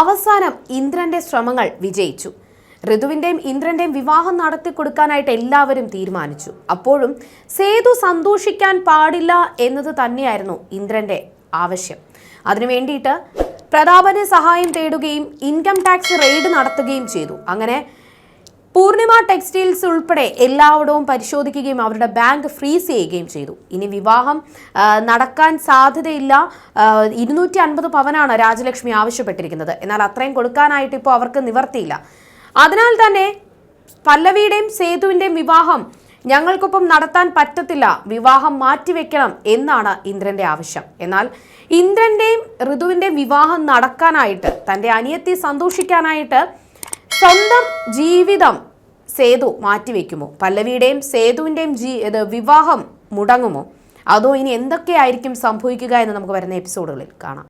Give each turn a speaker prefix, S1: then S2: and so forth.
S1: അവസാനം ഇന്ദ്രന്റെ ശ്രമങ്ങൾ വിജയിച്ചു. ഋതുവിന്റെയും ഇന്ദ്രന്റെയും വിവാഹം നടത്തി കൊടുക്കാനായിട്ട് എല്ലാവരും തീരുമാനിച്ചു. അപ്പോഴും സേതു സന്തോഷിക്കാൻ പാടില്ല എന്നത് തന്നെയായിരുന്നു ഇന്ദ്രന്റെ ആവശ്യം. അതിനു വേണ്ടിയിട്ട് പ്രതാപനെ സഹായം തേടുകയും ഇൻകം ടാക്സ് റെയ്ഡ് നടത്തുകയും ചെയ്തു. അങ്ങനെ പൂർണിമ ടെക്സ്റ്റൈൽസ് ഉൾപ്പെടെ എല്ലായിടവും പരിശോധിക്കുകയും അവരുടെ ബാങ്ക് ഫ്രീസ് ചെയ്യുകയും ചെയ്തു. ഇനി വിവാഹം നടക്കാൻ സാധ്യതയില്ല. ഇരുന്നൂറ്റി അൻപത് പവനാണ് രാജലക്ഷ്മി ആവശ്യപ്പെട്ടിരിക്കുന്നത്. എന്നാൽ അത്രയും കൊടുക്കാനായിട്ട് ഇപ്പോൾ അവർക്ക് നിവർത്തിയില്ല. അതിനാൽ തന്നെ പല്ലവിയുടെയും സേതുവിന്റെയും വിവാഹം ഞങ്ങൾക്കൊപ്പം നടത്താൻ പറ്റത്തില്ല. വിവാഹം മാറ്റിവെക്കണം എന്നാണ് ഇന്ദ്രന്റെ ആവശ്യം. എന്നാൽ ഇന്ദ്രന്റെയും ഋതുവിന്റെയും വിവാഹം നടക്കാനായിട്ട് തന്റെ അനിയത്തി സന്തോഷിക്കാനായിട്ട് സ്വന്തം ജീവിതം സേതു മാറ്റിവെക്കുമോ? പല്ലവിയുടെയും സേതുവിന്റെയും ജീ ഇത് വിവാഹം മുടങ്ങുമോ? അതോ ഇനി എന്തൊക്കെയായിരിക്കും സംഭവിക്കുക എന്ന് നമുക്ക് വരുന്ന എപ്പിസോഡുകളിൽ കാണാം.